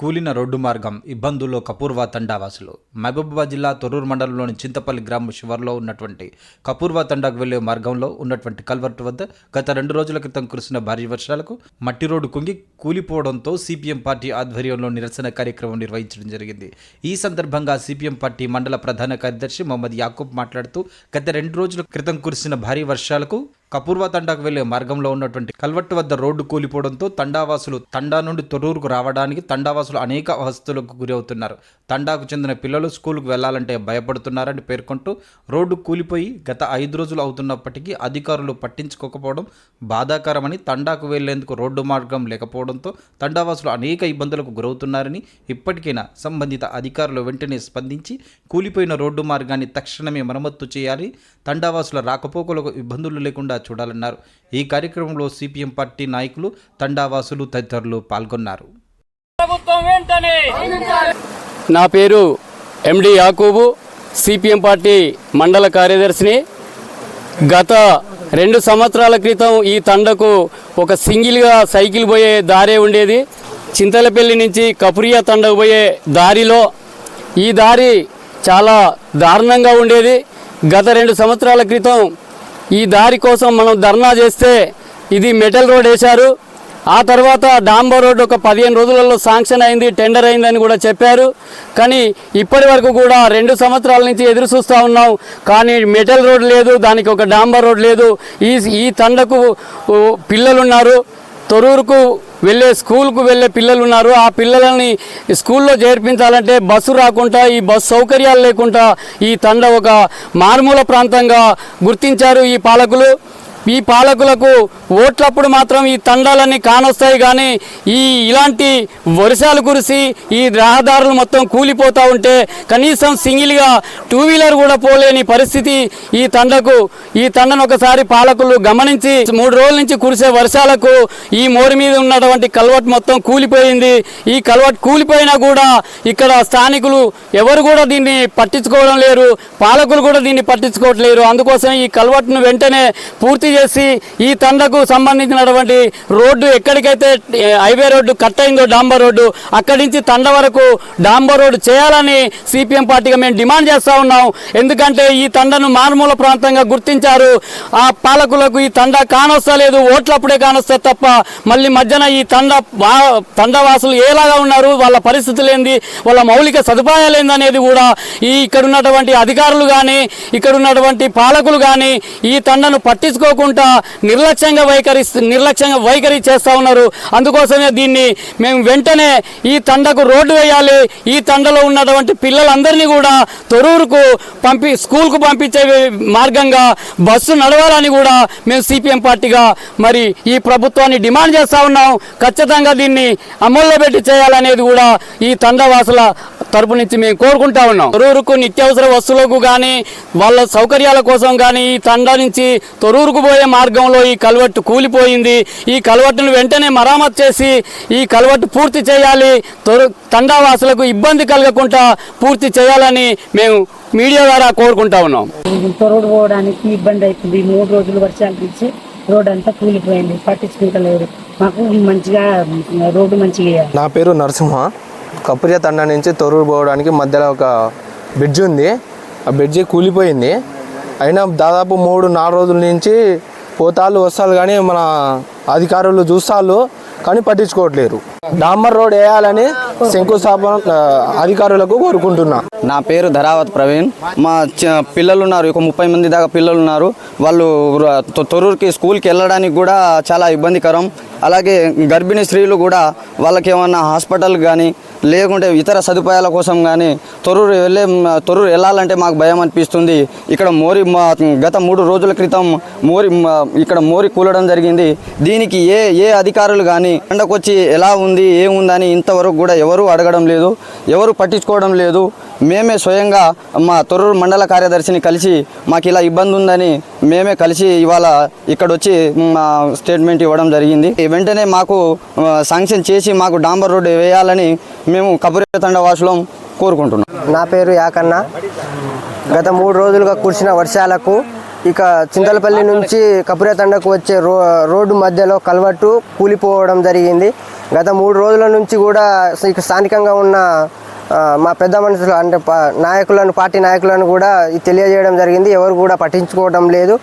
కూలిన రోడ్డు మార్గం ఇబ్బందుల్లో కపూర్వా తండావాసులు. మహబూబాబాద్ జిల్లా తొర్రూరు మండలంలోని చింతపల్లి గ్రామం శివార్లో ఉన్నటువంటి కపూర్వా తండాకు వెళ్ళే మార్గంలో ఉన్నటువంటి కల్వర్టు వద్ద గత రెండు రోజుల క్రితం కురిసిన భారీ వర్షాలకు మట్టి రోడ్డు కుంగి కూలిపోవడంతో సిపిఎం పార్టీ ఆధ్వర్యంలో నిరసన కార్యక్రమం నిర్వహించడం జరిగింది. ఈ సందర్భంగా సిపిఎం పార్టీ మండల ప్రధాన కార్యదర్శి మొహమ్మద్ యాకూబ్ మాట్లాడుతూ గత రెండు రోజుల క్రితం కురిసిన భారీ వర్షాలకు కపూర్వా తండాకు వెళ్ళే మార్గంలో ఉన్నటువంటి కల్వట్టు వద్ద రోడ్డు కూలిపోవడంతో తండావాసులు తండా నుండి తొర్రూరుకు రావడానికి తండావాసులు అనేక అవస్థలకు గురవుతున్నారు. తండాకు చెందిన పిల్లలు స్కూలుకు వెళ్ళాలంటే భయపడుతున్నారని పేర్కొంటూ రోడ్డు కూలిపోయి గత ఐదు రోజులు అవుతున్నప్పటికీ అధికారులు పట్టించుకోకపోవడం బాధాకరమని తండాకు వెళ్ళేందుకు రోడ్డు మార్గం లేకపోవడంతో తండావాసులు అనేక ఇబ్బందులకు గురవుతున్నారని ఇప్పటికైనా సంబంధిత అధికారులు వెంటనే స్పందించి కూలిపోయిన రోడ్డు మార్గాన్ని తక్షణమే మరమ్మత్తు చేయాలి. తండావాసుల రాకపోకలకు ఇబ్బందులు లేకుండా చూడాలన్నారు. ఈ కార్యక్రమంలో సిపిఎం పార్టీ నాయకులు తండావాసులు తదితరులు పాల్గొన్నారు. నా పేరు ఎండి యాకూబు సిపిఎం పార్టీ మండల కార్యదర్శిని. గత రెండు సంవత్సరాల క్రితం ఈ తండకు ఒక సింగిల్గా సైకిల్ పోయే దారే ఉండేది. చింతలపల్లి నుంచి కపురియా తండకు పోయే దారిలో ఈ దారి చాలా దారుణంగా ఉండేది. గత రెండు సంవత్సరాల క్రితం ఈ దారి కోసం మనం ధర్నా చేస్తే ఇది మెటల్ రోడ్ వేశారు. ఆ తర్వాత డాంబర్ రోడ్ ఒక పదిహేను రోజులలో శాంక్షన్ అయింది టెండర్ అయిందని కూడా చెప్పారు. కానీ ఇప్పటి వరకు కూడా రెండు సంవత్సరాల నుంచి ఎదురు చూస్తూ ఉన్నాం. కానీ మెటల్ రోడ్ లేదు దానికి ఒక డాంబర్ రోడ్ లేదు. ఈ ఈ తండకు పిల్లలున్నారు. తొరూరుకు వెళ్ళే స్కూల్కు వెళ్ళే పిల్లలు ఉన్నారు ఆ పిల్లలని స్కూల్లో చేర్పించాలంటే బస్సు రాకుండా ఈ బస్సు సౌకర్యాలు లేకుండా ఈ తండ ఒక మారుమూల ప్రాంతంగా గుర్తించారు ఈ పాలకులు. ఈ పాలకులకు ఓట్లప్పుడు మాత్రం ఈ తండాలన్నీ కానొస్తాయి కానీ ఈ ఇలాంటి వర్షాలు కురిసి ఈ రహదారులు మొత్తం కూలిపోతూ ఉంటే కనీసం సింగిల్గా టూ వీలర్ కూడా పోలేని పరిస్థితి ఈ తండకు. ఈ తండను ఒకసారి పాలకులు గమనించి మూడు రోజుల నుంచి కురిసే వర్షాలకు ఈ మోరి మీద ఉన్నటువంటి కల్వట్ మొత్తం కూలిపోయింది. ఈ కల్వట్ కూలిపోయినా కూడా ఇక్కడ స్థానికులు ఎవరు కూడా దీన్ని పట్టించుకోవడం లేరు పాలకులు కూడా దీన్ని పట్టించుకోవట్లేరు. అందుకోసం ఈ కల్వట్ను వెంటనే పూర్తి చేసి ఈ తండకు సంబంధించినటువంటి రోడ్డు ఎక్కడికైతే హైవే రోడ్డు కట్ అయిందో డాంబర్ రోడ్డు అక్కడి నుంచి తండ వరకు డాంబర్ రోడ్డు చేయాలని సిపిఎం పార్టీగా మేము డిమాండ్ చేస్తూ ఉన్నాం. ఎందుకంటే ఈ తండను మారుమూల ప్రాంతంగా గుర్తించారు. ఆ పాలకులకు ఈ తండ కానొస్తలేదు ఓట్లప్పుడే కానొస్తే తప్ప మళ్ళీ మధ్యన ఈ తండ తండవాసులు ఏలాగా ఉన్నారు వాళ్ళ పరిస్థితులు ఏంది వాళ్ళ మౌలిక సదుపాయాలు ఏందనేది కూడా ఈ ఇక్కడ ఉన్నటువంటి అధికారులు కానీ ఇక్కడ ఉన్నటువంటి పాలకులు కానీ ఈ తండను పట్టించుకోకుండా నిర్లక్ష్యంగా వైఖరి నిర్లక్ష్యంగా వైఖరి చేస్తూ ఉన్నారు. అందుకోసమే దీన్ని మేము వెంటనే ఈ తండకు రోడ్డు వేయాలి. ఈ తండలో ఉన్నటువంటి పిల్లలందరినీ కూడా తొరూరుకు పంపి స్కూల్కు పంపించే మార్గంగా బస్సు నడవాలని కూడా మేము సిపిఎం పార్టీగా మరి ఈ ప్రభుత్వాన్ని డిమాండ్ చేస్తూ ఉన్నాం. ఖచ్చితంగా దీన్ని అమల్లో పెట్టి చేయాలనేది కూడా ఈ తండవాసుల తరపు నుంచి మేము కోరుకుంటా ఉన్నాం. తొరూరుకు నిత్యావసర వస్తువులకు కానీ వాళ్ళ సౌకర్యాల కోసం కానీ ఈ తండా నుంచి తొరూరుకు పోయే మార్గంలో ఈ కల్వట్టు కూలిపోయింది. ఈ కల్వట్టును వెంటనే మరామతు చేసి ఈ కల్వట్టు పూర్తి చేయాలి. తొరు తండావాసులకు ఇబ్బంది కలగకుండా పూర్తి చేయాలని మేము మీడియా ద్వారా కోరుకుంటా ఉన్నాం. రోడ్డు పోవడానికి ఇబ్బంది అవుతుంది మూడు రోజులు వర్షాలు తీసి రోడ్ అంతా కూలిపోయింది. పట్టించుకుంటలేరు. మాకు మంచిగా రోడ్డు మంచిగా నా పేరు నరసింహ. కపురియా తండ నుంచి తొర్రూరు పోవడానికి మధ్యలో ఒక బ్రిడ్జ్ ఉంది. ఆ బ్రిడ్జి కూలిపోయింది. అయినా దాదాపు మూడు నాలుగు రోజుల నుంచి పోతాళ్ళు వస్తాలు కానీ మన అధికారులు చూస్తాళ్ళు కానీ పట్టించుకోవట్లేరు. డాంబర్ రోడ్ వేయాలని శంకుస్థాపన అధికారులకు కోరుకుంటున్నా. నా పేరు ధరావత్ ప్రవీణ్. మా చ- పిల్లలు ఉన్నారు ఒక ముప్పై మంది దాకా పిల్లలు ఉన్నారు వాళ్ళు తొరూరుకి స్కూల్కి వెళ్ళడానికి కూడా చాలా ఇబ్బందికరం. అలాగే గర్భిణీ స్త్రీలు కూడా వాళ్ళకి ఏమన్నా హాస్పిటల్ కానీ లేకుంటే ఇతర సదుపాయాల కోసం కానీ తొర్రూరు వెళ్ళే తొర్రూరు వెళ్ళాలంటే మాకు భయం అనిపిస్తుంది. ఇక్కడ మోరి మా గత మూడు రోజుల క్రితం మోరి ఇక్కడ మోరి కూలడం జరిగింది. దీనికి ఏ ఏ అధికారులు కానీ పండకొచ్చి ఎలా ఉంది ఏముందని ఇంతవరకు కూడా ఎవరు అడగడం లేదు. ఎవరు పట్టించుకోవడం లేదు. మేమే స్వయంగా మా తొర్రూరు మండల కార్యదర్శిని కలిసి మాకు ఇలా ఇబ్బంది ఉందని మేమే కలిసి ఇవాళ ఇక్కడ వచ్చి మా స్టేట్మెంట్ ఇవ్వడం జరిగింది. వెంటనే మాకు శాంక్షన్ చేసి మాకు డాంబర్ రోడ్డు వేయాలని మేము కపురే తండవాసులం కోరుకుంటున్నాం. నా పేరు యాకన్న. గత మూడు రోజులుగా కురిసిన వర్షాలకు ఇక చింతలపల్లి నుంచి కపురేతండకు వచ్చే రో రోడ్డు మధ్యలో కల్వట్టు కూలిపోవడం జరిగింది. గత మూడు రోజుల నుంచి కూడా ఇక స్థానికంగా ఉన్న మా పెద్ద మనుషులు అంటే నాయకులను పార్టీ నాయకులను కూడా తెలియజేయడం జరిగింది. ఎవరు కూడా పట్టించుకోవడం లేదు.